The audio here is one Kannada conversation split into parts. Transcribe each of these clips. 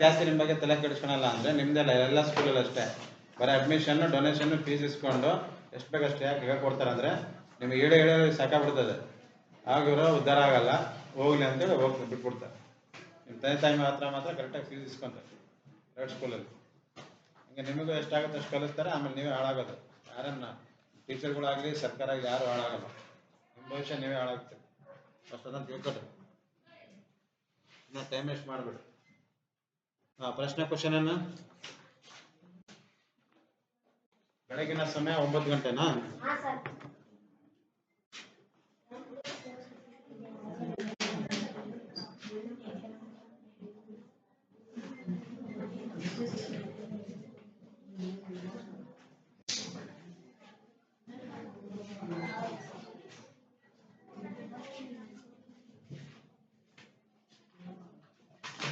ಜಾಸ್ತಿ ನಿಮ್ಮ ಬಗ್ಗೆ ತಲೆ ಕೆಡಿಸ್ಕೊಳಲ್ಲ ಅಂದ್ರೆ ನಿಮ್ದೆಲ್ಲ ಎಲ್ಲ ಸ್ಕೂಲಲ್ಲಿ ಅಷ್ಟೇ ಬರೀ ಅಡ್ಮಿಷನ್ ಡೊನೇಷನ್ ಫೀಸ್ ಇಸ್ಕೊಂಡು ಎಷ್ಟು ಬೇಕಷ್ಟು ಯಾಕೆ ಈಗ ಕೊಡ್ತಾರೆ ಅಂದ್ರೆ ನಿಮ್ಗೆ ಹೇಳಿ ಏಳು ಸಾಕಾಗ್ಬಿಡ್ತದೆ. ಆಗ ಇವರು ಉದ್ಧಾರ ಆಗಲ್ಲ, ಹೋಗ್ಲಿ ಅಂತೇಳಿ ಹೋಗಿ ಬಿಟ್ಬಿಡ್ತಾರೆ ನಿಮ್ಮ ತಂದೆ ತಾಯಿ ಮಾತ್ರ ಮಾತ್ರ ಕರೆಕ್ಟಾಗಿ ಫೀಸ್ ಇಸ್ಕೊಂತಾರೆ ಪ್ರೈವೇಟ್ ಸ್ಕೂಲಲ್ಲಿ ಹಂಗೆ ನಿಮಗೂ ಎಷ್ಟಾಗುತ್ತೆ ಅಷ್ಟು ಕಲಿಸ್ತಾರೆ, ಆಮೇಲೆ ನೀವೇ ಹಾಳಾಗೋದು. ಯಾರನ್ನ ಟೀಚರ್ಗಳಾಗಲಿ ಸರ್ಕಾರ ಆಗಲಿ ಯಾರು ಹಾಳಾಗಲ್ಲ. ನಿಮ್ಮ ಭವಿಷ್ಯ ನೀವೇ ಹಾಳಾಗ್ತೀರಿ ಫಸ್ಟ್ ಅದನ್ನು ಇನ್ನು ಟೈಮ್ ವೇಸ್ಟ್ ಮಾಡಬೇಡಿ. ಪ್ರಶ್ನೆ ಕ್ವಶನ್ ಅನ್ನು ಬೆಳಗಿನ ಸಮಯ ಒಂಬತ್ತು ಗಂಟೆನಾ ಹಾ ಸರ್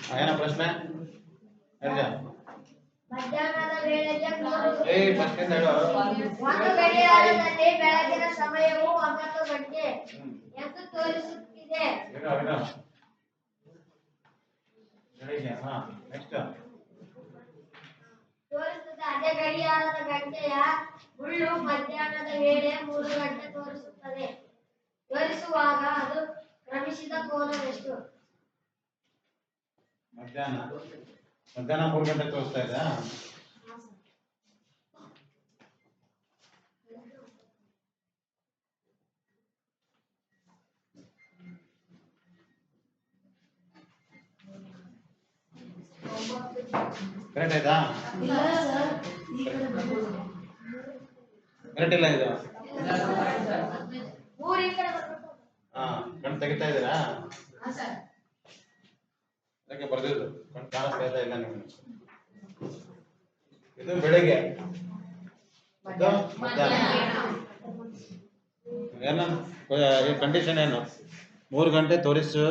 ಆ, ಏನೋ ಪ್ರಶ್ನೆ ಹೇಳ ಮಧ್ಯಾಹ್ನದ ವೇಳೆಗೆ ಮೂರು ಏಯ್ ಫಸ್ಟ್ ಹೇಳು ಒಂದು ಗಡಿಯಾರದಲ್ಲಿ ಬೆಳಗಿನ ಸಮಯವು ಒಂಬತ್ತು ಗಂಟೆ ಎಂದು ತೋರಿಸುತ್ತಿದೆ ಹೇಳು ಹೇಳು ಹಾ ನೆಕ್ಸ್ಟ್ ತೋರಿಸುತ್ತದೆ ಅದೇ ಗಡಿಯಾರದ ಗಂಟೆಯ ಮುಳ್ಳು ಮಧ್ಯಾಹ್ನದ ವೇಳೆ ಮೂರು ಗಂಟೆ ತೋರಿಸುತ್ತದೆ. ತೋರಿಸುವಾಗ ಅದು ಕ್ರಮಿಸಿದ ಕೋನವೆಷ್ಟು? ಮಧ್ಯಾಹ್ನ. ಮಧ್ಯಾಹ್ನ ಮೂರು ಗಂಟೆ ತೋರಿಸ್ತಾ ಇದೆ ಕರೆಕ್ಟ್ ಆಯ್ತಾ? ಕರೆಕ್ಟ್ ಇಲ್ಲ ಇದು? ಈ. ಹಾ ಕಣ್ ತೆಗಿತಾ ಇದ್ದೀರಾ? ಅದಕ್ಕೆ ಬರ್ದಿದ್ದು. ಕಣ್ ಕಾಣಿಸ್ತಾ ಇಲ್ಲ ನಿಮಗೆ? ಇದು ಬೆಳಿಗ್ಗೆ. ಏನು? ಕಂಡೀಷನ್ ಏನು? ಮೂರು ಗಂಟೆ ತೋರಿಸು.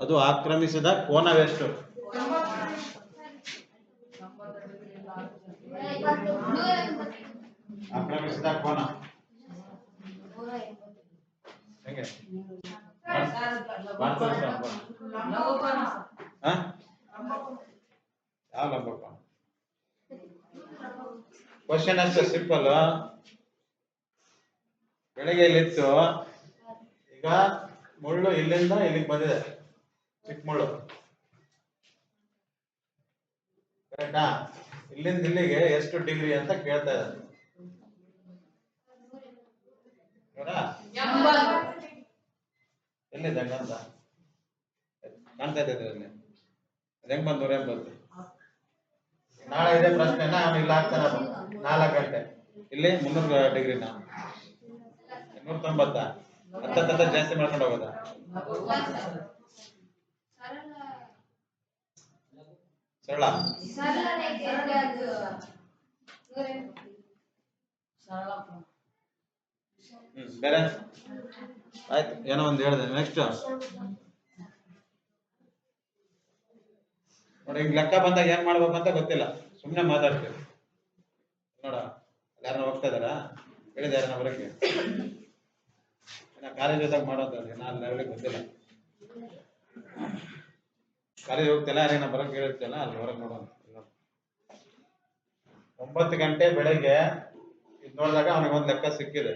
ಅದು ಆಕ್ರಮಿಸಿದ ಕೋನವೆಷ್ಟು ಇಪ್ಪತ್ತು. ನೂರ ಎಂಬತ್ತು. ಕೋನ ಹೆಂಗೆ? ಹಾ? ಯಾವ ಕ್ವಶನ್ ಅಷ್ಟೇ ಸಿಂಪಲ್ ಬೆಳಿಗ್ಗೆ ಇಲ್ಲಿತ್ತು ಈಗ ಮುಳ್ಳು ಇಲ್ಲಿಂದ ಇಲ್ಲಿಗೆ ಬಂದಿದೆ ಚಿಕ್ಕ ಮುಳ್ಳು ಕರೆಕ್ಟಾ ಇಲ್ಲಿಂದ ಇಲ್ಲಿಗೆ ಎಷ್ಟು ಡಿಗ್ರಿ ಅಂತ ಕೇಳ್ತಾ ಇದ್ದಾರೆ ನೋಡಾ ಎಲ್ಲಿದೆ ಹಂಗಂತ ಕಾಣ್ತಾ ಇದೆ ಹೆಂಗ್ ಬಂತು ನೂರ ಎಂಬತ್ತು ನಾಳೆ ಇದೆ ಪ್ರಶ್ನೆನ ಅವನು ಇಲ್ಲಿ ಹಾಕ್ತಾನ ನಾಲ್ಕು ಗಂಟೆ. ಇಲ್ಲಿ ಮುನ್ನೂರು ಡಿಗ್ರಿನ. ನೂರ ತೊಂಬತ್ತ. ಹತ್ತತ್ತ ಜಾಸ್ತಿ ಮಾಡ್ಕೊಂಡು ಹೋಗೋದಾ. ಸರಳ. ಹ್ಮ್ ಬೇರೆ ಆಯ್ತು, ಏನೋ ಒಂದು ಹೇಳಿದೆ ನೆಕ್ಸ್ಟ್ ನೋಡಿ ಈಗ ಲೆಕ್ಕ ಬಂದಾಗ ಏನ್ ಅಂತ ಗೊತ್ತಿಲ್ಲ. ಸುಮ್ಮನೆ ಮಾತಾಡ್ತೀವಿ. ನೋಡ ಯಾರನ್ನ ಹೋಗ್ತಾ ಇದಾರ ಹೇಳಿದ ಬರಕ್ಕೆ ಕಾಲೇಜ್ ಜೊತೆ ಮಾಡೋದು ನಾನು ಲೆವೆಲಿಗೆ ಗೊತ್ತಿಲ್ಲ. ಕಾಲೇಜ್ ಹೋಗ್ತಿಲ್ಲ ಯಾರೇನ ಬರಕ್ ಹೇಳಿರ್ತಿಲ್ಲ ಅಲ್ಲಿ ಹೊರಗೆ ನೋಡೋಣ. ಒಂಬತ್ತು ಗಂಟೆ ಬೆಳಗ್ಗೆ ಇದು ನೋಡಿದಾಗ ಅವನಿಗೆ ಒಂದು ಲೆಕ್ಕ ಸಿಕ್ಕಿದೆ.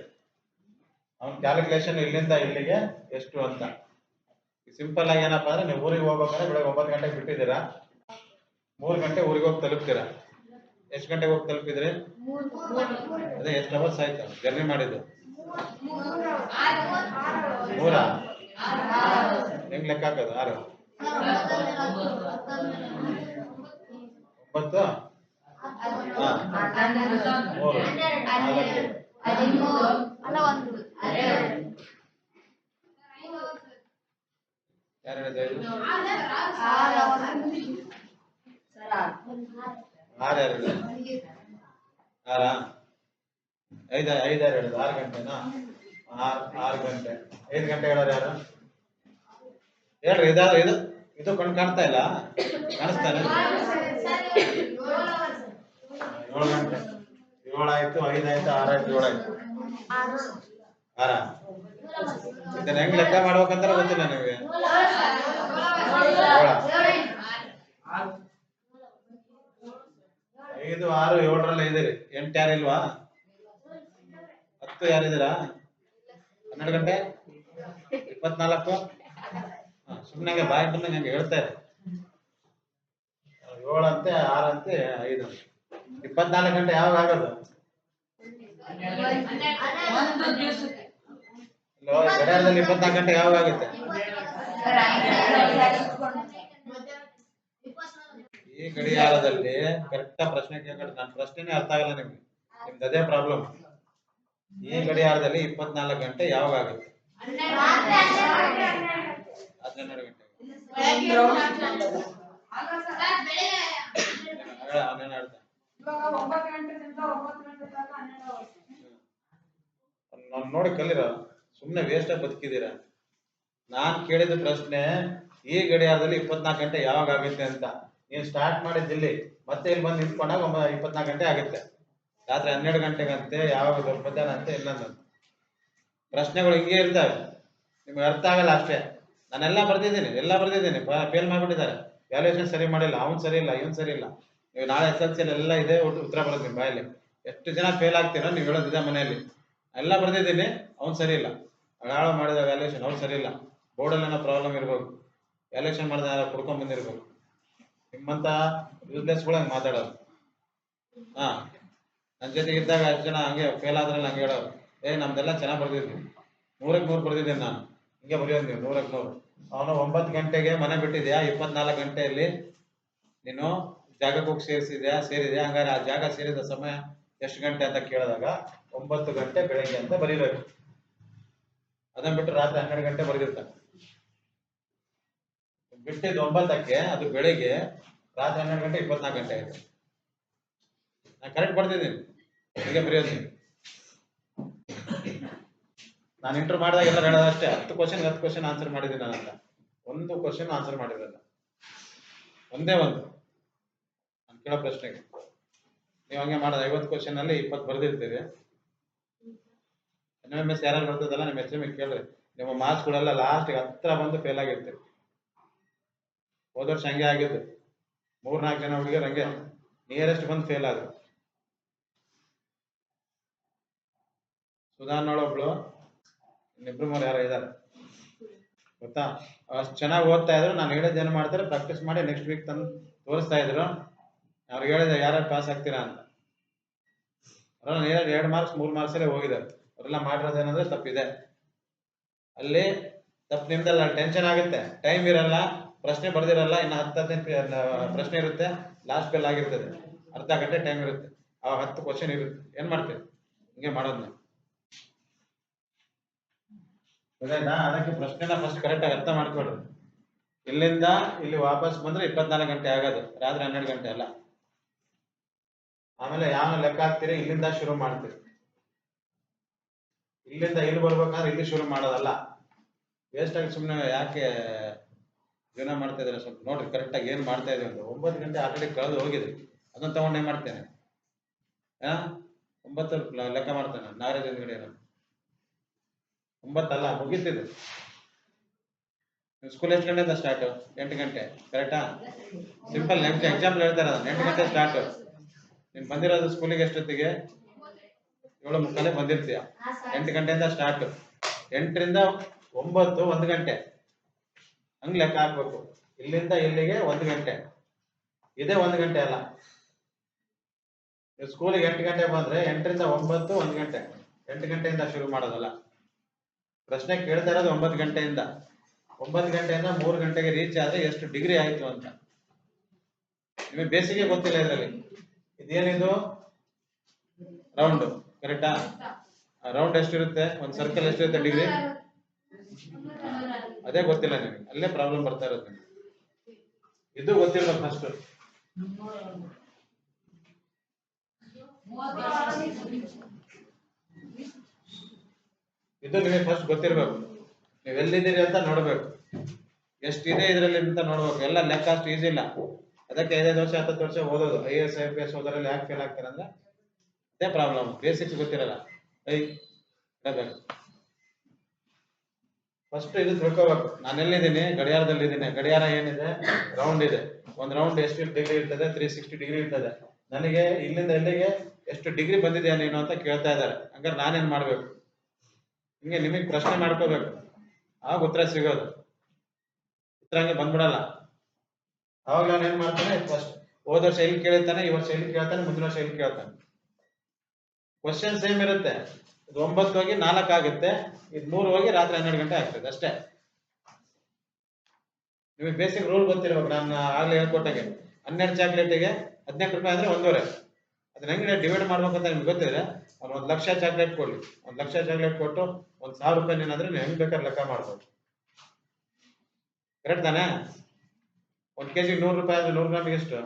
ಅವನ ಕ್ಯಾಲ್ಕುಲೇಷನ್ ಇಲ್ಲಿಂದ ಇಲ್ಲಿಗೆ ಎಷ್ಟು ಅಂತ. ಸಿಂಪಲ್ ಆಗಿ ಏನಪ್ಪಾ ಅಂದ್ರೆ ನೀವು ಊರಿಗೆ ಹೋಗ್ಬೇಕಂದ್ರೆ ಬೆಳಗ್ಗೆ ಒಂಬತ್ತು ಗಂಟೆಗೆ ಬಿಟ್ಟಿದ್ದೀರಾ? ಮೂರು ಗಂಟೆ ಊರಿಗೆ ಹೋಗಿ ತಲುಪ್ತೀರಾ? ಎಷ್ಟು ಗಂಟೆಗೆ ಹೋಗಿ ತಲುಪಿದ್ರಿ? ಅದೇ ಎಷ್ಟು ಅವರ್ಸ್ ಆಯ್ತು? ಜರ್ನಿ ಮಾಡಿದ್ದು? ಮೂರ? ಹೆಂಗ್ ಲೆಕ್ಕ ಹಾಕೋದು? ಆರು. ಒಂಬತ್ತು? ಮೂರು. ಒಂದು. ಯಾರು ಯಾರು? ಆರಾ? ಐದ ಐದಾರು ಹೇಳುದು ಆರು ಗಂಟೆನಾ? ಆರು ಆರು ಗಂಟೆ. ಐದು ಗಂಟೆ ಹೇಳೋರು ಯಾರು? ಹೇಳ್ರಿ, ಇದು ಇದು ಕಣ್ ಕಾಣ್ತಾ ಇಲ್ಲ? ಕಾಣಿಸ್ತಾ ಇಲ್ಲ? ಏಳು ಗಂಟೆ. ಏಳಾಯ್ತು ಆಯ್ತು ಆರಾಯ್ತು ಆಯ್ತು ಇದನ್ನ ಹೆಂಗ್ ಲೆಕ್ಕ ಮಾಡ್ಬೇಕಂತ ಗೊತ್ತಿಲ್ಲ ನಿಮಗೆ. ಐದು, ಆರು, ಏಳರಲ್ಲ ಇದೀರಿ. ಎಂಟು ಯಾರು ಇಲ್ವಾ? ಹತ್ತು ಯಾರಿದ್ದೀರಾ ಹನ್ನೆರಡು ಗಂಟೆ? ಇಪ್ಪತ್ನಾಲ್ಕು? ಸುಮ್ಮನೆ ಬಾಯಿ ಬಂದಂಗೆ ಹಂಗೆ ಹೇಳ್ತಾ ಇರಿ. ಏಳಂತೆ, ಆರಂತೆ, ಐದು. ಇಪ್ಪತ್ನಾಲ್ಕು ಗಂಟೆ ಯಾವಾಗ ಆಗೋದು? ಗಡಿಯಾರದಲ್ಲಿ ಇಪ್ಪತ್ನಾಲ್ಕು ಗಂಟೆ ಯಾವಾಗ ಆಗುತ್ತೆ? ಈ ಗಡಿಯಾರದಲ್ಲಿ ಕರೆಕ್ಟ್ ಪ್ರಶ್ನೆ ಕೇಳ್ಕೊಂಡು. ನನ್ನ ಪ್ರಶ್ನೆನೇ ಅರ್ಥ ಆಗಲ್ಲ ನಿಮ್ಗೆ. ನಿಮ್ದು ಅದೇ ಪ್ರಾಬ್ಲಮ್ ಈ ಗಡಿಯಾರದಲ್ಲಿ ಇಪ್ಪತ್ನಾಲ್ಕು ಗಂಟೆ ಯಾವಾಗ ಆಗುತ್ತೆ? ಹನ್ನೆರಡು ಗಂಟೆ. ಹನ್ನೆರಡು ನೋಡಿ ಕಲಿರ ಸುಮ್ಮನೆ ವೇಸ್ಟ್ ಬದುಕಿದ್ದೀರಾ? ನಾನು ಕೇಳಿದ ಪ್ರಶ್ನೆ, ಈ ಗಡಿಯಾರದಲ್ಲಿ ಇಪ್ಪತ್ನಾಲ್ಕು ಗಂಟೆ ಯಾವಾಗ ಆಗುತ್ತೆ ಅಂತ. ನೀನು ಸ್ಟಾರ್ಟ್ ಮಾಡಿದ್ದಿಲ್ಲಿ ಮತ್ತೆ ಇಲ್ಲಿ ಬಂದು ನಿಂತ್ಕೊಂಡಾಗ ಒಂಬ ಇಪ್ಪತ್ನಾಲ್ಕು ಗಂಟೆ ಆಗುತ್ತೆ ರಾತ್ರಿ ಹನ್ನೆರಡು ಗಂಟೆಗಂತೆ, ಯಾವಾಗ ಮಧ್ಯಾಹ್ನ ಅಂತೆ ನಾನು ಪ್ರಶ್ನೆಗಳು ಹಿಂಗೆ ಇರ್ತವೆ. ನಿಮ್ಗೆ ಅರ್ಥ ಆಗಲ್ಲ ಅಷ್ಟೇ. ನಾನೆಲ್ಲ ಬರ್ದಿದ್ದೀನಿ, ಎಲ್ಲ ಬರ್ದಿದ್ದೀನಿ ಫೇಲ್ ಮಾಡಿಬಿಟ್ಟಿದ್ದಾರೆ. ವ್ಯಾಲ್ಯೂಯೇಷನ್ ಸರಿ ಮಾಡಿಲ್ಲ, ಅವ್ನು ಸರಿ ಇಲ್ಲ, ಇವ್ನು ಸರಿ ಇಲ್ಲ. ನೀವು ನಾಳೆ ಎಸ್ ಎಲ್ ಸಿ ಎಲ್ಲ ಇದೆ, ಉತ್ತರ ಬರೋದು ನಿಮ್ಮ ಬಾಯಲ್ಲಿ. ಎಷ್ಟು ಜನ ಫೇಲ್ ಆಗ್ತೀರೋ ನೀವು ಹೇಳೋದಿದೆ ಮನೆಯಲ್ಲಿ. ಎಲ್ಲ ಬರ್ದಿದ್ದೀನಿ, ಅವ್ನು ಸರಿ ಇಲ್ಲ. ಹಾಳು ಮಾಡಿದ ವ್ಯಾಲ್ಯೂಯೇಷನ್ ಅವ್ರು ಸರಿ ಇಲ್ಲ ಬೋರ್ಡಲ್ಲಿ ಏನೋ ಪ್ರಾಬ್ಲಮ್ ಇರ್ಬೇಕು ವ್ಯಾಲ್ಯೂಷನ್ ಮಾಡಿದ ಯಾರು ಕುಡ್ಕೊಂಡ್ ಬಂದಿರ್ಬೇಕು. ನಿಮ್ಮಂತ ಯೂಸ್ಲೆಸ್ಗಳು ಹಂಗೆ ಮಾತಾಡೋದು ಹಾ ನನ್ನ ಜೊತೆಗೆ ಇದ್ದಾಗ ಅಷ್ಟು ಜನ ಹಂಗೆ ಫೇಲ್ ಆದ್ರಲ್ಲ ಹಂಗೆ ಹೇಳೋರು. ಏ, ನಮ್ದೆಲ್ಲ ಚೆನ್ನಾಗಿ ಬರ್ದಿದ್ವಿ ನೂರಕ್ಕೆ ನೂರು ಬರ್ದಿದ್ದೀನಿ ನಾನು. ಹಿಂಗೆ ಬರೆಯೋದು ನೀವು ನೂರಕ್ಕೆ ನೂರು. ಅವನು ಒಂಬತ್ತು ಗಂಟೆಗೆ ಮನೆ ಬಿಟ್ಟಿದ್ಯಾ? ಇಪ್ಪತ್ನಾಲ್ಕು ಗಂಟೆಯಲ್ಲಿ ನೀನು ಜಾಗಕ್ಕೆ ಹೋಗಿ ಸೇರಿಸಿದ್ಯಾ? ಸೇರಿದ್ಯಾ? ಹಂಗಾರೆ ಆ ಜಾಗ ಸೇರಿದ ಸಮಯ ಎಷ್ಟು ಗಂಟೆ ಅಂತ ಕೇಳಿದಾಗ ಒಂಬತ್ತು ಗಂಟೆ ಬೆಳಗ್ಗೆ ಅಂತ ಬರೀಬೇಕು. ಅದನ್ನ ಬಿಟ್ಟು ರಾತ್ರಿ ಹನ್ನೆರಡು ಗಂಟೆ ಬರ್ಗಿರ್ತಾನೆ ಬಿಟ್ಟಿದ್ದು ಒಂಬತ್ತಕ್ಕೆ, ಅದು ಬೆಳಿಗ್ಗೆ ರಾತ್ರಿ ಹನ್ನೆರಡು ಗಂಟೆ ಇಪ್ಪತ್ನಾಲ್ಕು ಗಂಟೆ ಆಯ್ತು. ನಾನು ಕರೆಕ್ಟ್ ಬರ್ತಿದ್ದೀನಿ ಈಗ ಬರೆಯೋದು ನಾನು ಇಂಟರ್ ಮಾಡಿದಾಗ ಎಲ್ಲ ಹೇಳೋದು ಅಷ್ಟೇ ಹತ್ತು ಕ್ವಶನ್ ಹತ್ತು ಕ್ವಶನ್ ಆನ್ಸರ್ ಮಾಡಿದ್ದೀನಿ ನಾನಂತ ಒಂದು ಕ್ವಶನ್ ಆನ್ಸರ್ ಮಾಡಿರಲ್ಲ. ಒಂದೇ ಒಂದು. ನಾನು ಕೇಳೋ ಪ್ರಶ್ನೆಗೆ. ನೀವು ಹಂಗೆ ಮಾಡೋದು. ಐವತ್ತು ಕ್ವಶನ್ ಅಲ್ಲಿ ಇಪ್ಪತ್ತು ಬರ್ದಿರ್ತೀರಿ. ಎಂ ಎಸ್ ಯಾರು ಬರ್ತದಲ್ಲ ನಿಮ್ಮ ಎಸ್ ಎಂ ಕೇಳ್ರಿ. ನಿಮ್ಮ ಮಾರ್ಕ್ಸ್ಗಳೆಲ್ಲ ಲಾಸ್ಟ್ಗೆ ಹತ್ರ ಬಂದು ಫೇಲ್ ಆಗಿರ್ತೀರಿ. ಹೋದ ವರ್ಷ ಹಂಗೆ ಆಗಿದ್ದು. ಮೂರ್ನಾಲ್ಕು ಜನ ಹುಡುಗಿಯರು ಹಂಗೆ ನಿಯರೆಸ್ಟ್ ಬಂದು ಫೇಲ್ ಆದ್ರು. ಸುಧಾನ್ನೋಳೊಬ್ಳು ಇನ್ನಿಬ್ರು ಮೂರು ಯಾರು ಇದ್ದಾರೆ ಗೊತ್ತಾ? ಅಷ್ಟು ಚೆನ್ನಾಗಿ ಓದ್ತಾ ಇದ್ರು, ನಾನು ಹೇಳಿದ್ದು ಏನು ಮಾಡ್ತಾರೆ ಪ್ರಾಕ್ಟೀಸ್ ಮಾಡಿ ನೆಕ್ಸ್ಟ್ ವೀಕ್ ತಂದು ತೋರಿಸ್ತಾ ಇದ್ರು. ಅವ್ರಿಗೆ ಹೇಳಿದೆ ಯಾರು ಪಾಸ್ ಆಗ್ತೀರಾ ಅಂತ. ಅವರೆಲ್ಲ ನೇರ ಎರಡು ಮಾರ್ಕ್ಸ್ ಮೂರು ಮಾರ್ಕ್ಸಲ್ಲೇ ಹೋಗಿದ್ದಾರೆ. ಅವರೆಲ್ಲ ಮಾಡಿರೋದು ಏನಂದ್ರೆ ತಪ್ಪಿದೆ. ಅಲ್ಲಿ ತಪ್ಪು ನಿಮ್ದಲ್ಲ ಟೆನ್ಷನ್ ಆಗುತ್ತೆ. ಟೈಮ್ ಇರಲ್ಲ, ಪ್ರಶ್ನೆ ಬರ್ದಿರಲ್ಲ, ಇನ್ನು ಹತ್ತು ಹದಿನೈದು ಪ್ರಶ್ನೆ ಇರುತ್ತೆ ಲಾಸ್ಟ್ ಬೆಲ್ ಆಗಿರ್ತದೆ. ಅರ್ಧ ಗಂಟೆ ಟೈಮ್ ಇರುತ್ತೆ, ಅವಾಗ ಹತ್ತು ಕ್ವಶನ್ ಇರುತ್ತೆ. ಏನ್ ಮಾಡ್ತೀವಿ ಹಿಂಗೆ ಮಾಡೋದು ನಾವು. ಗೊತ್ತಾಯ್ತಾ ಅದಕ್ಕೆ ಪ್ರಶ್ನೆನ ಫಸ್ಟ್ ಕರೆಕ್ಟಾಗಿ ಅರ್ಥ ಮಾಡ್ಕೊಡ್ರಿ ಇಲ್ಲಿಂದ ಇಲ್ಲಿ ವಾಪಸ್ ಬಂದ್ರೆ ಇಪ್ಪತ್ನಾಲ್ಕು ಗಂಟೆ ಆಗೋದು. ರಾತ್ರಿ ಹನ್ನೆರಡು ಗಂಟೆ ಅಲ್ಲ. ಆಮೇಲೆ ಯಾವ ಲೆಕ್ಕ ಹಾಕ್ತೀರಿ? ಇಲ್ಲಿಂದ ಶುರು ಮಾಡ್ತೀರಿ. ಇಲ್ಲಿಂದ ಇಲ್ಲಿ ಬರ್ಬೇಕಾದ್ರೆ ಇಲ್ಲಿ ಶುರು ಮಾಡೋದಲ್ಲ. ವೇಸ್ಟ್ ಆಗಿ ಸುಮ್ಮನೆ ಯಾಕೆ ಜೀವನ ಮಾಡ್ತಾ ಇದ್ದಾರೆ ಸ್ವಲ್ಪ ನೋಡ್ರಿ ಕರೆಕ್ಟಾಗಿ ಏನು ಮಾಡ್ತಾ ಇದೀವಿ ಅಂತ. ಒಂಬತ್ತು ಗಂಟೆ ಆಲ್ರೆಡಿ ಕಳೆದು ಹೋಗಿದೆ. ಅದನ್ನ ತಗೊಂಡು ಏನ್ ಮಾಡ್ತೇನೆ? ಹಾ ಒಂಬತ್ತು ಲೆಕ್ಕ ಮಾಡ್ತೇನೆ ನಾಗರಾಜ್ ಹಿಂದ್ಗಡೆ ಒಂಬತ್ತಲ್ಲ, ಮುಗೀತಿದೆ. ಸ್ಕೂಲ್ ಎಷ್ಟು ಗಂಟೆಯಿಂದ ಸ್ಟಾರ್ಟ್ ಎಂಟು ಗಂಟೆ ಕರೆಕ್ಟಾ ಸಿಂಪಲ್ ಎಕ್ಸಾಂಪಲ್ ಹೇಳ್ತಾರೆ ಎಂಟು ಗಂಟೆ ಸ್ಟಾರ್ಟ್ ನೀನು ಬಂದಿರೋದು ಸ್ಕೂಲಿಗೆ ಎಷ್ಟೊತ್ತಿಗೆ? ಏಳು ಮುಕ್ಕಾಲೆ ಬಂದಿರ್ತೀಯ? ಎಂಟು ಗಂಟೆಯಿಂದ ಸ್ಟಾರ್ಟ್ ಎಂಟರಿಂದ ಒಂಬತ್ತು, ಒಂದು ಗಂಟೆ. ಹಂಗ್ ಲೆಕ್ಕ ಹಾಕ್ಬೇಕು. ಇಲ್ಲಿಂದ ಇಲ್ಲಿಗೆ ಒಂದು ಗಂಟೆ. ಇದೇ ಒಂದು ಗಂಟೆ ಅಲ್ಲ. ನೀವು ಸ್ಕೂಲಿಗೆ ಎಂಟು ಗಂಟೆ ಬಂದ್ರೆ ಎಂಟರಿಂದ ಒಂಬತ್ತು, ಒಂದು ಗಂಟೆ. ಎಂಟು ಗಂಟೆಯಿಂದ ಶುರು ಮಾಡೋದಲ್ಲ. ಪ್ರಶ್ನೆ ಕೇಳ್ತಾ ಇರೋದು ಒಂಬತ್ತು ಗಂಟೆಯಿಂದ. ಒಂಬತ್ತು ಗಂಟೆಯಿಂದ ಮೂರು ಗಂಟೆಗೆ ರೀಚ್ ಆದ್ರೆ ಎಷ್ಟು ಡಿಗ್ರಿ ಆಯ್ತು ಅಂತ. ನಿಮಗೆ ಬೇಸಿಗೆ ಗೊತ್ತಿಲ್ಲ ಇದರಲ್ಲಿ. ಇದೇನಿದು? ರೌಂಡ್ ಕರೆಕ್ಟಾ? ರೌಂಡ್ ಎಷ್ಟಿರುತ್ತೆ? ಒಂದು ಸರ್ಕಲ್ ಎಷ್ಟಿರುತ್ತೆ ಡಿಗ್ರಿ ಅದೇ ಗೊತ್ತಿಲ್ಲ ನಿಮಗೆ. ಅಲ್ಲೇ ಪ್ರಾಬ್ಲಮ್ ಬರ್ತಾ ಇರುತ್ತೆ ಇದು ಗೊತ್ತಿಲ್ಲ ಫಸ್ಟ್ ಇದು ನಿಮಗೆ ಫಸ್ಟ್ ಗೊತ್ತಿರ್ಬೇಕು. ನೀವು ಎಲ್ಲಿದ್ದೀರಿ ಅಂತ ನೋಡ್ಬೇಕು. ಎಷ್ಟಿದೆ ಇದರಲ್ಲಿ ಅಂತ ನೋಡ್ಬೇಕು. ಎಲ್ಲ ಲೆಕ್ಕ ಅಷ್ಟು ಈಸಿ ಇಲ್ಲ. ಅದಕ್ಕೆ ಐದೈದು ವರ್ಷ ಹತ್ತತ್ತು ವರ್ಷ ಓದೋದು. I S I P S ಓದೋದ್ರಲ್ಲಿ ಯಾಕೆ ಫೇಲ್ ಆಗ್ತಾರೆ ಅಂದ್ರೆ ಅದೇ ಪ್ರಾಬ್ಲಮ್ ಬೇಸಿಕ್ಸ್ ಗೊತ್ತಿರಲ್ಲ. ಫಸ್ಟ್ ಇದು ತಿಳ್ಕೋಬೇಕು. ನಾನು ಎಲ್ಲಿದ್ದೀನಿ? ಗಡಿಯಾರದಲ್ಲಿ ಇದ್ದೀನಿ ಗಡಿಯಾರ ಏನಿದೆ? ರೌಂಡ್ ಇದೆ. ಒಂದು ರೌಂಡ್ ಎಷ್ಟು ಡಿಗ್ರಿ ಇರ್ತದೆ? ತ್ರೀ ಸಿಕ್ಸ್ಟಿ ಡಿಗ್ರಿ ಇರ್ತದೆ. ನನಗೆ ಇಲ್ಲಿಂದ ಎಲ್ಲಿಗೆ ಎಷ್ಟು ಡಿಗ್ರಿ ಬಂದಿದೆಯಾ ನೀನು ಅಂತ ಕೇಳ್ತಾ ಇದ್ದಾರೆ. ಹಂಗಾರೆ ನಾನೇನ್ ಮಾಡ್ಬೇಕು? ಹಿಂಗೆ ನಿಮಗೆ ಪ್ರಶ್ನೆ ಮಾಡ್ಕೋಬೇಕು. ಆಗ ಉತ್ತರ ಸಿಗೋದು. ಉತ್ತರ ಹಂಗೆ ಬಂದ್ಬಿಡಲ್ಲ. ಅವಾಗ ನಾನು ಏನ್ ಮಾಡ್ತಾನೆ? ಫಸ್ಟ್ ಹೋದ ವರ್ಷ ಎಲ್ಲಿ ಕೇಳಿರ್ತಾನೆ? ಈ ವರ್ಷ ಎಲ್ಲಿ ಕೇಳ್ತಾನೆ? ಮುಂದಿನ ವರ್ಷ ಎಲ್ಲಿ ಕೇಳ್ತಾನೆ? ಕ್ವಶನ್ ಸೇಮ್ ಇರುತ್ತೆ. ಇದು ಒಂಬತ್ತು ಹೋಗಿ ನಾಲ್ಕು ಆಗುತ್ತೆ. ಇದು ಮೂರು ಹೋಗಿ ರಾತ್ರಿ ಹನ್ನೆರಡು ಗಂಟೆ ಆಗ್ತದೆ ಅಷ್ಟೇ. ನಿಮಗೆ ಬೇಸಿಕ್ ರೂಲ್ ಗೊತ್ತಿರ್ಬೇಕು, ನಾನು ಆಗ್ಲೇ ಹೇಳ್ಕೊಟ್ಟಾಗೆ. ಹನ್ನೆರಡು ಚಾಕ್ಲೇಟಿಗೆ ಹದಿನೆಂಟು ರೂಪಾಯಿ ಅಂದ್ರೆ ಒಂದೂವರೆ. ಅದನ್ನ ಹೆಂಗೆ ಡಿವೈಡ್ ಮಾಡ್ಬೇಕು ಅಂತ ನಿಮ್ಗೆ ಗೊತ್ತಿದ್ರೆ ಅವ್ರು ಒಂದು ಲಕ್ಷ ಚಾಕ್ಲೇಟ್ ಕೊಡ್ಲಿ. ಒಂದು ಲಕ್ಷ ಚಾಕ್ಲೇಟ್ ಕೊಟ್ಟು ಒಂದು ಸಾವಿರ ರೂಪಾಯಿ ಏನಾದ್ರೆ ನೀವು ಹೆಂಗ್ ಬೇಕಾದ್ರೆ ಲೆಕ್ಕ ಮಾಡ್ಬೋದು. ಕರೆಕ್ಟ್ ತಾನೆ? ಒಂದು ಕೆಜಿಗೆ ನೂರು ರೂಪಾಯಿ ಆದ್ರೆ ನೂರು ಗ್ರಾಮಿಗೆ ಎಷ್ಟು?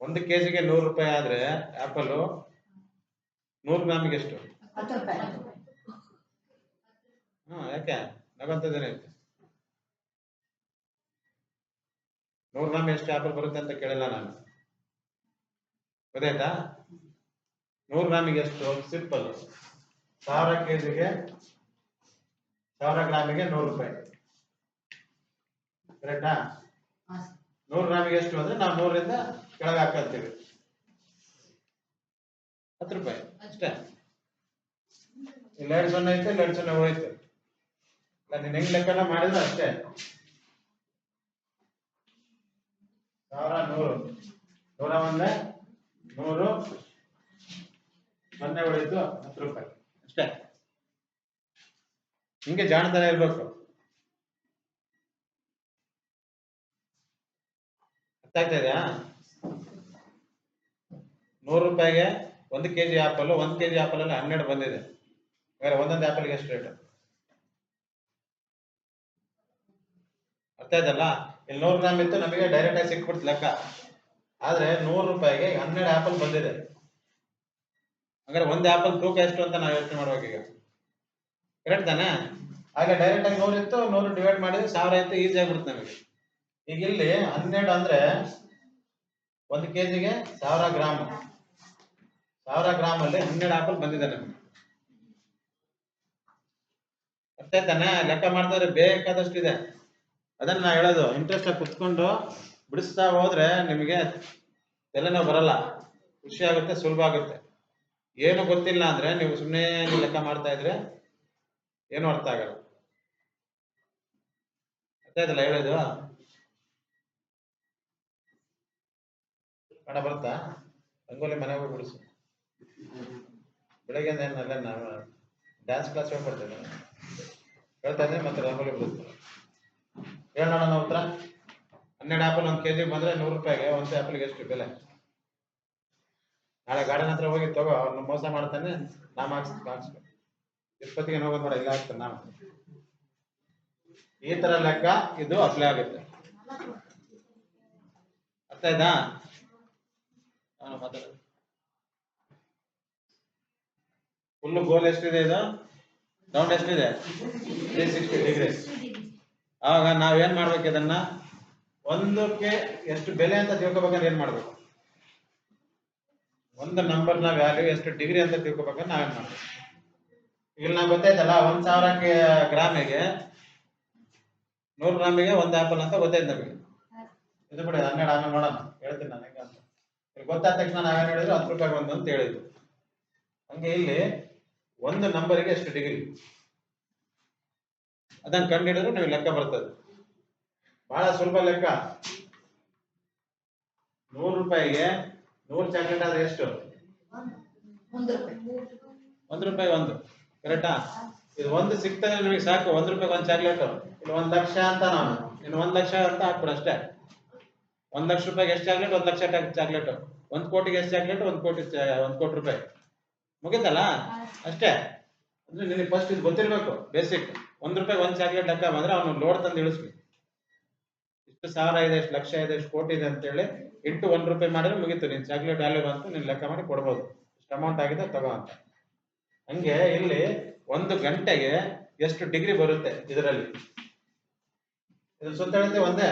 ಒಂದು ಕೆಜಿಗೆ ನೂರು ರೂಪಾಯಿ ಆದ್ರೆ ಆಪಲ್ ನೂರು ಗ್ರಾಮಿಗೆ ಎಷ್ಟು ಹಾ ಯಾಕೆ? ನಗಂತದೇನೆ ನೂರು ಗ್ರಾಮ್ ಎಷ್ಟು ಆಪಲ್ ಬರುತ್ತೆ ಅಂತ ಕೇಳಿಲ್ಲ ನಾನು. ಗೊತ್ತಾಯ್ತಾ? ನೂರು ಗ್ರಾಮಿಗೆ ಎಷ್ಟು ಸಿಂಪಲ್. ಸಾವಿರ ಕೆಜಿಗೆ ಸಾವಿರ ಗ್ರಾಮಿಗೆ ನೂರು ರೂಪಾಯಿ. ಕರೆಕ್ಟಾ? ನೂರ್ ನೂರು ಗ್ರಾಮಿಗೆ ಎಷ್ಟು ಅಂದ್ರೆ ನಾವು ನೂರರಿಂದ ಕೆಳಗೆ ಹಾಕಂತೀವಿ. ಹತ್ತು ರೂಪಾಯಿ ಅಷ್ಟೇ. ಇಲ್ಲೆರಡು ಸೊನ್ನೆ ಐತೆ ಇಲ್ಲೆರಡು ಜನ ಸೊನ್ನೆ ಹೋಯ್ತು ಇಲ್ಲ ನೀನ್ ಹೆಂಗ್ ಲೆಕ್ಕನ ಮಾಡಿದ್ರೆ ಅಷ್ಟೇ. ಸಾವಿರ ನೂರು. ನೂರ ಒಂದೆ ನೂರು ಸೊನ್ನೆ ಉಳಿತು ಹತ್ತು ರೂಪಾಯಿ. ಅಷ್ಟೇ. ಹಿಂಗೆ ಜಾಣತನ ಇರ್ಬೇಕು. ಅರ್ಥ ಆಗ್ತಾ ಇದೆಯಾ? ನೂರು ರೂಪಾಯಿಗೆ ಒಂದು ಕೆ ಜಿ ಆಪಲ್ ಒಂದು ಕೆಜಿ ಆಪಲ್ ಅಲ್ಲಿ ಹನ್ನೆರಡು ಬಂದಿದೆ. ಹಾಗಾದ್ರೆ ಒಂದೊಂದು ಆಪಲ್ಗೆ ಎಷ್ಟು ರೇಟ್ ಅರ್ಥ ಆಯ್ತಲ್ಲ? ಇಲ್ಲಿ ನೂರು ಗ್ರಾಮ್ ಇತ್ತು, ನಮಗೆ ಡೈರೆಕ್ಟ್ ಆಗಿ ಸಿಕ್ಬಿಡ್ತು ಲೆಕ್ಕ. ಆದ್ರೆ ನೂರು ರೂಪಾಯಿಗೆ ಹನ್ನೆರಡು ಆಪಲ್ ಬಂದಿದೆ. ಹಾಗಾದ್ರೆ ಒಂದು ಆಪಲ್ ತೂಕ ಎಷ್ಟು ಅಂತ ನಾವು ಯೋಚನೆ ಮಾಡ್ಬೇಕು ಈಗ. ಕರೆಕ್ಟ್ ತಾನೆ? ಹಾಗೆ ಡೈರೆಕ್ಟ್ ಆಗಿ ನೂರು ಇತ್ತು, ನೂರು ಡಿವೈಡ್ ಮಾಡಿದ್ರೆ ಸಾವಿರ ಇತ್ತು ಈಸಿ ಆಗ್ಬಿಡುತ್ತೆ ನಮಗೆ. ಈಗ ಇಲ್ಲಿ ಹನ್ನೆರಡು ಅಂದ್ರೆ ಒಂದು ಕೆ ಜಿಗೆ ಸಾವಿರ ಗ್ರಾಮ್. ಸಾವಿರ ಗ್ರಾಮ್ ಅಲ್ಲಿ ಹನ್ನೆರಡು ಆಪಲ್ ಬಂದಿದೆ ನಮಗೆ ಅಷ್ಟೇ ತಾನೆ, ಲೆಕ್ಕ ಮಾಡ್ತಾರೆ ಬೇಕಾದಷ್ಟು ಇದೆ ಅದನ್ನ ನಾ ಹೇಳೋದು ಇಂಟ್ರೆಸ್ಟ್ ಆಗಿ ಕುತ್ಕೊಂಡು ಬಿಡಿಸ್ತಾ ಹೋದ್ರೆ ನಿಮಗೆ ತಲೆನೋವು ಬರಲ್ಲ. ಖುಷಿ ಆಗುತ್ತೆ, ಸುಲಭ ಆಗುತ್ತೆ. ಏನು ಗೊತ್ತಿಲ್ಲ ಅಂದ್ರೆ ನೀವು ಸುಮ್ಮನೆ ಲೆಕ್ಕ ಮಾಡ್ತಾ ಇದ್ರೆ ಏನು ಅರ್ಥ ಆಗಲ್ಲ. ಅರ್ಥ ಆಯ್ತಲ್ಲ ಹೇಳೋದು. ಕಣ ಬರ್ತಾ ರಂಗೋಲಿ ಮನೆಗೆ ಹೋಗಿ ಬಿಡಿಸು. ಬೆಳಗ್ಗೆ ಏನಲ್ಲ ನಾವು ಡ್ಯಾನ್ಸ್ ಕ್ಲಾಸ್ ಹೇಳ್ಕೊಡ್ತೇನೆ ಹೇಳ್ತಾ ಮತ್ತೆ ರಂಗೋಲಿ ಬಿಡುತ್ತೆ. ಹೇಳೋಣ ನಾವು ಉತ್ತರ? ಹನ್ನೆರಡು ಆಪಲ್ ಒಂದು ಕೆಜಿ ಬಂದ್ರೆ ನೂರು ರೂಪಾಯಿಗೆ, ಒಂದು ಆ್ಯಪಲ್ಗೆ ಎಷ್ಟು ಬೆಲೆ? ನಾಳೆ ಗಾರ್ಡನ್ ಹತ್ರ ಹೋಗಿ ತಗೋ, ಅವ್ರನ್ನ ಮೋಸ ಮಾಡ್ತಾನೆ, ನಾ ಮಾರ್ಕ್ಸ್ ಹಾಕ್ಸ್ಬೇಕು ತಿರುಪತಿಗೆ ಹೋಗೋದು ಬೇಡ ಇಲ್ಲ ನಾವು ಈ ತರ ಲೆಕ್ಕ, ಇದು ಅಪ್ಲೈ ಆಗುತ್ತೆ. ಅರ್ಥ ಆಯ್ತಾ? ಅವನು ಫುಲ್ ಗೋಲ್ ಎಷ್ಟಿದೆ ಇದು? ರೌಂಡ್ ಎಷ್ಟಿದೆ? ತ್ರೀ ಸಿಕ್ಸ್ಟಿ ಡಿಗ್ರಿ ಆವಾಗ ನಾವೇನ್ ಮಾಡ್ಬೇಕು ಇದನ್ನ? ಒಂದಕ್ಕೆ ಎಷ್ಟು ಬೆಲೆ ಅಂತ ತಿಳ್ಕೊಬೇಕಂದ್ರೆ ಏನ್ ಮಾಡ್ಬೇಕು? ಒಂದು ನಂಬರ್ನ ವ್ಯಾಲ್ಯೂ ಎಷ್ಟು ಡಿಗ್ರಿ ಅಂತ ತಿಳ್ಕೊಬೇಕಂದ್ರೆ ನಾವೇನ್ ಮಾಡ್ಬೇಕು? ಇಲ್ಲಿ ನಾವ್ ಗೊತ್ತಾಯ್ತಲ್ಲ, ಒಂದ್ ಸಾವಿರಕ್ಕೆ ಗ್ರಾಮಿಗೆ ನೂರು ಗ್ರಾಮಿಗೆ ಒಂದ್ ಆಪಲ್ ಅಂತ ಗೊತ್ತಾಯ್ತು ನಮಗೆ. ಇದು ಬಿಡಿ ಹನ್ನೆರಡು ಆಮೇಲೆ ನೋಡೋಣ. ಹೇಳ್ತೀನಿ ನಾನು ಹೆಂಗಂತ. ಗೊತ್ತಾದ ತಕ್ಷಣ ನಾವೇನ್ ಹೇಳಿದ್ರು, ಹತ್ತು ರೂಪಾಯಿ ಒಂದು ಅಂತ ಹೇಳಿದ್ರು. ಹಂಗೆ ಇಲ್ಲಿ ಒಂದು ನಂಬರಿಗೆ ಎಷ್ಟು ಡಿಗ್ರಿ ಅದನ್ನ ಕಂಡುಹಿಡಿದ್ರೆ ನೀವು ಲೆಕ್ಕ ಬರ್ತದೆ. ಬಹಳ ಸುಲಭ ಲೆಕ್ಕ. ನೂರು ರೂಪಾಯಿಗೆ ನೂರು ಚಾಕ್ಲೇಟ್ ಆದ್ರೆ ಎಷ್ಟು? ಒಂದು ರೂಪಾಯಿ. ಒಂದು ಕರೆಕ್ಟಾ ಇದು ಒಂದು ಸಿಗ್ತದೆ ನಿಮಗೆ ಸಾಕು. ಒಂದ್ ರೂಪಾಯಿ ಒಂದು ಚಾಕ್ಲೇಟ್ ಇಲ್ಲಿ ಒಂದ್ ಲಕ್ಷ ಅಂತ ನಾನು. ಇನ್ನು ಒಂದ್ ಲಕ್ಷ ಅಂತ ಹಾಕ್ಬಿಡು ಅಷ್ಟೇ. ಒಂದ್ ಲಕ್ಷ ರೂಪಾಯಿಗೆ ಎಷ್ಟು ಚಾಕ್ಲೇಟ್ ಒಂದು ಲಕ್ಷ ಚಾಕ್ಲೇಟ್ ಒಂದ್ ಕೋಟಿಗೆ ಎಷ್ಟು ಚಾಕ್ಲೇಟ್ ಒಂದು ಕೋಟಿ ಒಂದ್ ಕೋಟಿ ರೂಪಾಯಿ. ಮುಗಿತಲ್ಲ? ಅಷ್ಟೇ. ಅಂದ್ರೆ ನಿನಗೆ ಫಸ್ಟ್ ಇದು ಗೊತ್ತಿರ್ಬೇಕು ಬೇಸಿಕ್ ಒಂದ್ ರೂಪಾಯಿ ಒಂದ್ ಚಾಕ್ಲೇಟ್ ಲೆಕ್ಕ ಬಂದ್ರೆ ಅವನು ಲೋಡ್ ತಂದು ಇಳಿಸ್ಲಿ. ಇಷ್ಟು ಸಾವಿರ ಇದೆ, ಇಷ್ಟು ಲಕ್ಷ ಇದೆ ಎಷ್ಟು ಕೋಟಿ ಇದೆ ಅಂತ ಹೇಳಿ ಇಂಟು ಒಂದ್ ರೂಪಾಯಿ ಮಾಡಿದ್ರೆ ಮುಗಿತು. ನಿನ್ ಚಾಕ್ಲೇಟ್ ವ್ಯಾಲ್ಯೂ ಬಂತು, ನೀನ್ ಲೆಕ್ಕ ಮಾಡಿ ಕೊಡ್ಬೋದು. ಇಷ್ಟು ಅಮೌಂಟ್ ಆಗಿದೆ, ತಗೋ ಅಂತ. ಹಂಗೆ ಇಲ್ಲಿ ಒಂದು ಗಂಟೆಗೆ ಎಷ್ಟು ಡಿಗ್ರಿ ಬರುತ್ತೆ ಇದರಲ್ಲಿ? ಇದು ಸುತ್ತ ಒಂದೇ?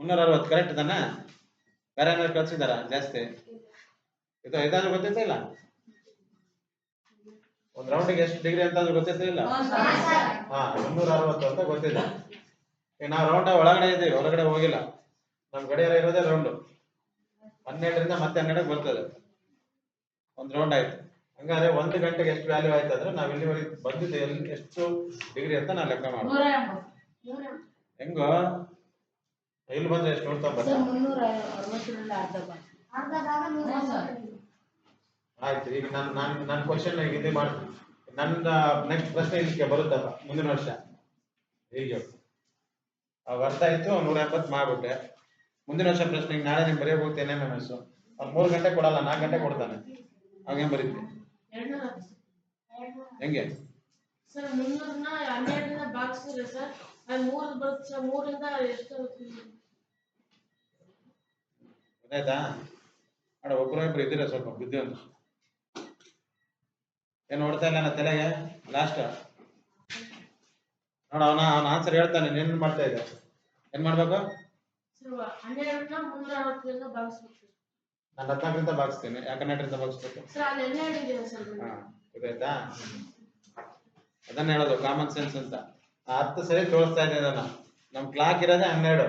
ಮುನ್ನೂರ ಅರವತ್ತು ಕರೆಕ್ಟ್ ತಾನೆ? ಬೇರೆ ಏನಾದ್ರು ಕಳ್ಸಿದಾರ ಜಾಸ್ತಿ? ಇದು ಇದಾದ್ರೂ ಗೊತ್ತಿಲ್ಲ ಇಲ್ಲ? ಒಂದ್ ರೌಂಡಿಗೆ ಎಷ್ಟು ಡಿಗ್ರಿ ಅಂತ ಗೊತ್ತಿರ್ಲಿಲ್ಲ ಆ ಹಾ ಮುನ್ನೂರ ಅರವತ್ತು ಅಂತ ಗೊತ್ತಿದೆ. ಈಗ ನಾವು ರೌಂಡ್ ಒಳಗಡೆ ಇದ್ದೀವಿ ಹೊರಗಡೆ ಹೋಗಿಲ್ಲ. ನಮ್ ಗಡಿಯಾರ ಇರೋದೇ ರೌಂಡ್ ಹನ್ನೆರಡರಿಂದ ಮತ್ತೆ ಹನ್ನೆರಡಕ್ಕೆ ಬರ್ತದೆ. ಒಂದ್ ರೌಂಡ್ ಆಯ್ತು. ಹಂಗಾದ್ರೆ ಒಂದು ಗಂಟೆಗೆ ಎಷ್ಟು ವ್ಯಾಲ್ಯೂ ಆಯ್ತು ಅಂದ್ರೆ ನಾವು ಇಲ್ಲಿವರೆಗೆ ಬಂದಿದ್ದೆ ಎಲ್ಲಿ ಎಷ್ಟು ಡಿಗ್ರಿ ಅಂತ ನಾವು ಲೆಕ್ಕ ಮಾಡ ಹೆಂಗ? ಇಲ್ಲಿ ಬಂದ್ರೆ ಎಷ್ಟು ನೋಡ್ತಾ ತೊಂಬತ್ತು ಆಯ್ತು ಈಗ ನಾನು ನಾನು ನನ್ನ ಕ್ವಶನ್ ಇದು ಮಾಡಿ ನನ್ನ ನೆಕ್ಸ್ಟ್ ಪ್ರಶ್ನೆ ಇದಕ್ಕೆ ಬರುತ್ತಪ್ಪ ಮುಂದಿನ ವರ್ಷ. ಹೀಗೆ. ಅರ್ಥ ಆಯ್ತು ನೂರ ಎಪ್ಪತ್ತು ಮಾಡ್ಬಿಟ್ಟೆ. ಮುಂದಿನ ವರ್ಷ ಪ್ರಶ್ನೆ ನಾಳೆ ನಿಮ್ಗೆ ಬರೆಯಕ್ಕೆ ಹೋಗ್ತೇನೆ ಎಂ ಎಂ ಎಸ್ ಅವ್ನು ಮೂರು ಗಂಟೆ ಕೊಡಲ್ಲ ನಾಲ್ಕು ಗಂಟೆ ಕೊಡ್ತಾನೆ. ಅವಾಗ ಏನು ಬರೀತಿ? ಹೆಂಗೆ? ಸರ್ ಮುನ್ನೂರನ್ನ ಹನ್ನೆರಡರಿಂದ ಭಾಗಿಸಿದ್ರೆ ಸರ್. ಅದು ಮೂರು ಬರುತ್ತೆ ಸರ್ ಮೂರಿಂದ ಎಷ್ಟು ಗೊತ್ತಾಯ್ತಾ? ನೋಡ ಒಬ್ಬರು ಇಬ್ರು ಇದ್ದೀರಾ ಸ್ವಲ್ಪ ಬುದ್ಧಿವಂತ ಏನು ನೋಡ್ತಾ ಇಲ್ಲ ನನ್ನ ತಲೆಗೆ. ಲಾಸ್ಟ್ ನೋಡ ಅವನ ಅವನ ಆನ್ಸರ್ ಹೇಳ್ತಾನೆ. ಏನ್ ಮಾಡ್ತಾ ಇದ್ದ? ಏನ್ ಮಾಡ್ಬೇಕು? ನಾನು ಹದಿನಾಲ್ಕರಿಂದ ಭಾಗಿಸ್ತೀನಿ. ಯಾಕೆ ಹನ್ನೆರಡರಿಂದ ಭಾಗಿಸ್ಬೇಕು? ಸರ್ ಅಲ್ಲಿ ಹನ್ನೆರಡು ಇದೆ ಸರ್. ಹಾ ಗೊತ್ತಾಯ್ತಾ ಅದನ್ನ ಹೇಳೋದು ಕಾಮನ್ ಸೆನ್ಸ್ ಅಂತ. ಹತ್ತು ಸರಿ ತೋರಿಸ್ತಾ ಇದ್ದೀನಿ ಅದನ್ನ ನಮ್ ಕ್ಲಾಕ್ ಇರೋದೇ ಹನ್ನೆರಡು.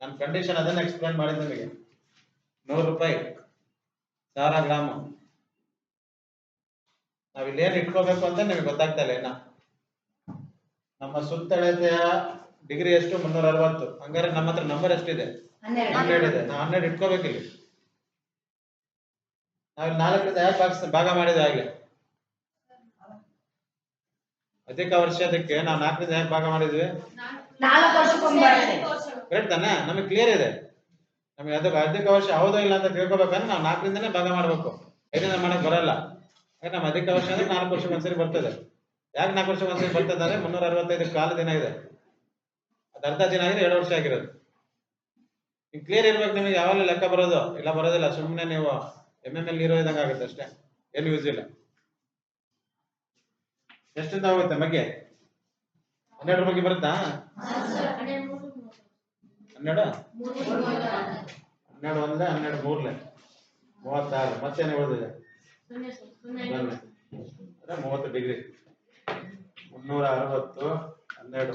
ನನ್ನ ಕಂಡೀಷನ್ ಅದನ್ನ ಎಕ್ಸ್ಪ್ಲೇನ್ ಮಾಡಿದ್ ನಿಮಗೆ. ನೂರು ರೂಪಾಯಿ. ಸಾವಿರ ಗ್ರಾಮು. ನಾವ್ ಇಲ್ಲೇನ್ ಇಟ್ಕೋಬೇಕು ಅಂತ ನಿಮಗೆ ಗೊತ್ತಾಗ್ತಾ ಇಲ್ಲ ಇನ್ನ. ನಮ್ಮ ಸುತ್ತಳತೆಯ ಡಿಗ್ರಿ ಎಷ್ಟು? ಮುನ್ನೂರ ಅರವತ್ತು ಹಂಗಾರೆ ನಮ್ಮ ಹತ್ರ ನಂಬರ್ ಎಷ್ಟಿದೆ? ಹನ್ನೆರಡು. ಇದೆ. ನಾವು ಹನ್ನೆರಡು ಇಟ್ಕೋಬೇಕಿಲ್ಲಿ ನಾವು ನಾಲ್ಕರಿಂದ ಯಾಕೆ ಭಾಗ ಭಾಗ ಮಾಡಿದ್ವಿ ಆಗ್ಲೇ ಅಧಿಕ ವರ್ಷದಕ್ಕೆ ನಾವು ನಾಲ್ಕರಿಂದ ಯಾಕೆ ಭಾಗ ಮಾಡಿದ್ವಿ. ಕರೆಕ್ಟ್ ತಾನೆ? ನಮಗೆ ಕ್ಲಿಯರ್ ಇದೆ. ನಮಗೆ ಅದಕ್ಕೆ ಅಧಿಕ ವರ್ಷ ಹೌದೋ ಇಲ್ಲ ಅಂತ ತಿಳ್ಕೊಬೇಕಂದ್ರೆ ನಾವು ನಾಲ್ಕರಿಂದನೇ ಭಾಗ ಮಾಡ್ಬೇಕು. ಐದರಿಂದ ಮಾಡಕ್ ಬರಲ್ಲ. ನಮ್ಮ ಅಧಿಕ ವರ್ಷ ಅಂದ್ರೆ ನಾಲ್ಕು ವರ್ಷಕ್ಕೆ ಒಂದ್ಸರಿ ಬರ್ತದೆ. ಯಾಕೆ ನಾಲ್ಕು ವರ್ಷಕ್ಕೆ ಒಂದ್ಸರಿ ಬರ್ತದೆ ಅಂದ್ರೆ ಮುನ್ನೂರ ಅರವತ್ತೈದು ಕಾಲ ದಿನ ಇದೆ. ಅದು ಅರ್ಧ ದಿನ ಆಗಿದೆ ಎರಡು ವರ್ಷ ಆಗಿರೋದು. ನೀವು ಕ್ಲಿಯರ್ ಇರ್ಬೇಕು ನಿಮಗೆ ಯಾವಾಗಲೂ ಲೆಕ್ಕ ಬರೋದು. ಇಲ್ಲ ಬರೋದಿಲ್ಲ ಸುಮ್ಮನೆ ನೀವು ಎಂ ಎಂ ಎಲ್ ಇರೋ ಇದ್ದಂಗೆ ಆಗುತ್ತೆ ಅಷ್ಟೇ. ಏನು ಯೂಸ್ ಇಲ್ಲ. ಎಷ್ಟಿಂದ ಹೋಗುತ್ತೆ ಬಗ್ಗೆ ಹನ್ನೆರಡು ಬಗ್ಗೆ ಬರುತ್ತಾ? ಹನ್ನೆರಡು. ಹನ್ನೆರಡು ಒಂದೇ, ಹನ್ನೆರಡು ಮೂರ್ಲೆ ಮೂವತ್ತಾರು. ಮತ್ತೇನು ಉಳಿದಿದೆ? ಮೂವತ್ತು ಡಿಗ್ರಿ ಮುನ್ನೂರ ಅರವತ್ತು, ಹನ್ನೆರಡು.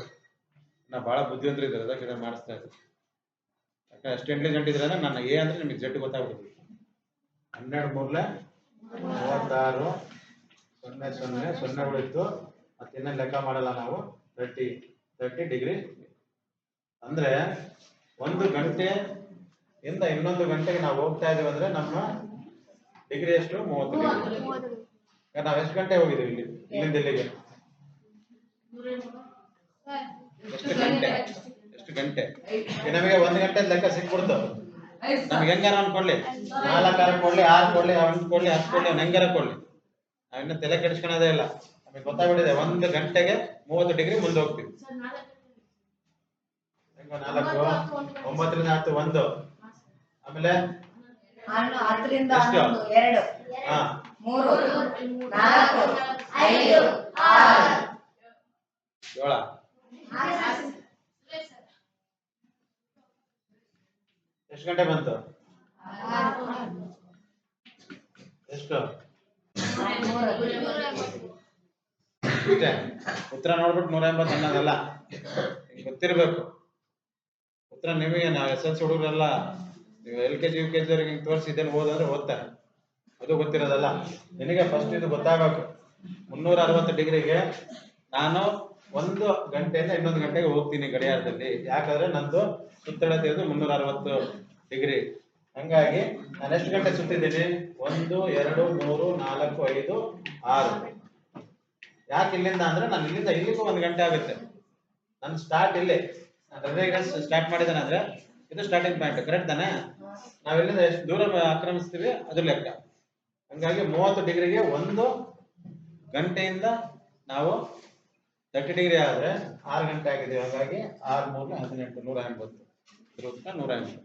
ನಾ ಭಾಳ ಬುದ್ಧಿವಂತರು ಇದ್ದಾರೆ, ಅದಕ್ಕೆ ಇದನ್ನ ಮಾಡಿಸ್ತಾ ಇದ್ದೆ ಯಾಕೆ ಅಷ್ಟು ಇಂಟೆಲಿಜೆಂಟ್ ಇದ್ರೆ ನನ್ನ ಏ ಅಂದ್ರೆ ನಿಮಗೆ ಜೆಡ್ ಗೊತ್ತಾಗ್ಬಿಡುತ್ತೆ. ಹನ್ನೆರಡು ಮೂರ್ಲೆ ಮೂವತ್ತಾರು, ಸೊನ್ನೆ ಸೊನ್ನೆ ಸೊನ್ನೆ ಉಳಿತು. ಮತ್ತೆ ಲೆಕ್ಕ ಮಾಡಲ್ಲ ನಾವು? ತರ್ಟಿ ತರ್ಟಿ ಡಿಗ್ರಿ ಅಂದ್ರೆ ಒಂದು ಗಂಟೆ ಇಂದ ಇನ್ನೊಂದು ಗಂಟೆಗೆ ನಾವು ಹೋಗ್ತಾ ಇದೀವಿ ಅಂದ್ರೆ ನಮ್ಮ ಡಿಗ್ರಿ ಎಷ್ಟು? ಮೂವತ್ತು ಡಿಗ್ರಿ ನಾವು ಎಷ್ಟು ಗಂಟೆ ಹೋಗಿದ್ದೀವಿ ಇಲ್ಲಿ? ಇಲ್ಲಿಂದ ಇಲ್ಲಿಗೆ? ಎಷ್ಟು ಗಂಟೆ? ಎಷ್ಟು ಗಂಟೆ? ನಮಗೆ ಒಂದ್ ಗಂಟೆ ಲೆಕ್ಕ ಸಿಕ್ಬಿಡ್ತು. ನಮ್ಗೆ ಹೆಂಗಾರ ಅನ್ಕೊಳ್ಳಿ? ನಾಲ್ಕಾರ ಕೊಡ್ಲಿ ಆರು ಕೊಡ್ಲಿ ಅವ್ನು ಕೊಡ್ಲಿ ಹತ್ತು ಕೊಡ್ಲಿ ಅವ್ನು ಹೆಂಗಾರ ಕೊಡ್ಲಿ. ನಾವಿನ್ನ ತಲೆ ಕೆಡಿಸ್ಕೊಳೋದೇ ಇಲ್ಲ. ನಮಗೆ ಗೊತ್ತಾಗ್ಬಿಟ್ಟಿದೆ ಒಂದು ಗಂಟೆಗೆ ಮೂವತ್ತು ಡಿಗ್ರಿ ಮುಂದೆ ಹೋಗ್ತೀವಿ. ನಾಲ್ಕು ಒಂಬತ್ತರಿಂದ ಹತ್ತು ಒಂದು. ಆಮೇಲೆ ಹಣ್ಣು ಹತ್ತರಿಂದ ಎಷ್ಟು? ಹನ್ನೊಂದು ಎರಡು. ಮೂರು. ನಾಲ್ಕು. ಐದು ಆರು. ಏಳ. ಎಷ್ಟು ಗಂಟೆ ಬಂತು? ಎಷ್ಟು? ಉತ್ತರ ನೋಡ್ಬಿಟ್ಟು ನೂರ ಎಂಬತ್ತು ಅನ್ನೋದಲ್ಲ. ಗೊತ್ತಿರ್ಬೇಕು. ಉತ್ತರ ನಿಮಗೆ ನಾವು ಎಸ್ ಎಲ್ ಸಿ ಹುಡುಗರೆಲ್ಲ ನೀವು L K G U K G ಅವ್ರಿಗೆ ಹಿಂಗೆ ತೋರಿಸಿ ಓದಂದ್ರೆ ಓದ್ತಾರೆ. ಅದು ಗೊತ್ತಿರೋದಲ್ಲ. ನಿನಗೆ ಫಸ್ಟ್ ಇದು ಗೊತ್ತಾಗಬೇಕು. ಮುನ್ನೂರ ಅರವತ್ತು ಡಿಗ್ರಿಗೆ ನಾನು ಒಂದು ಗಂಟೆಯಿಂದ ಇನ್ನೊಂದು ಗಂಟೆಗೆ ಹೋಗ್ತೀನಿ ಗಡಿಯಾರದಲ್ಲಿ. ಯಾಕಂದ್ರೆ ನಂದು ಸುತ್ತಳತೆ ಇರೋದು ಮುನ್ನೂರ ಅರವತ್ತು ಡಿಗ್ರಿ. ಹಂಗಾಗಿ ನಾನು ಎಷ್ಟು ಗಂಟೆ ಸುತ್ತಿದ್ದೀನಿ? ಒಂದು, ಎರಡು, ಮೂರು, ನಾಲ್ಕು, ಐದು, ಆರು. ಯಾಕೆ ಇಲ್ಲಿಂದ ಅಂದ್ರೆ ನಾನು ಇಲ್ಲಿಂದ ಇಲ್ಲಿಗೂ ಒಂದು ಗಂಟೆ ಆಗುತ್ತೆ. ನನ್ನ ಸ್ಟಾರ್ಟ್ ಇಲ್ಲಿ. ಸ್ಟಾರ್ಟ್ ಮಾಡಿದ್ದೇನೆ ಅಂದ್ರೆ ಇದು ಸ್ಟಾರ್ಟಿಂಗ್ ಪಾಯಿಂಟ್ ಕರೆಕ್ಟ್ ತಾನೆ? ನಾವೆಲ್ಲಿಂದ ಎಷ್ಟು ದೂರ ಆಕ್ರಮಿಸ್ತೀವಿ ಅದು ಲೆಕ್ಕ. ಹಂಗಾಗಿ ಮೂವತ್ತು ಡಿಗ್ರಿಗೆ ಒಂದು ಗಂಟೆಯಿಂದ ನಾವು ತರ್ಟಿ ಡಿಗ್ರಿ ಆದ್ರೆ ಆರು ಗಂಟೆ ಆಗಿದೆ. ಹಾಗಾಗಿ ಆರು ಮೂರು ಹದಿನೆಂಟು ನೂರ ಎಂಬತ್ತು. ನೂರ ಎಂಬತ್ತು.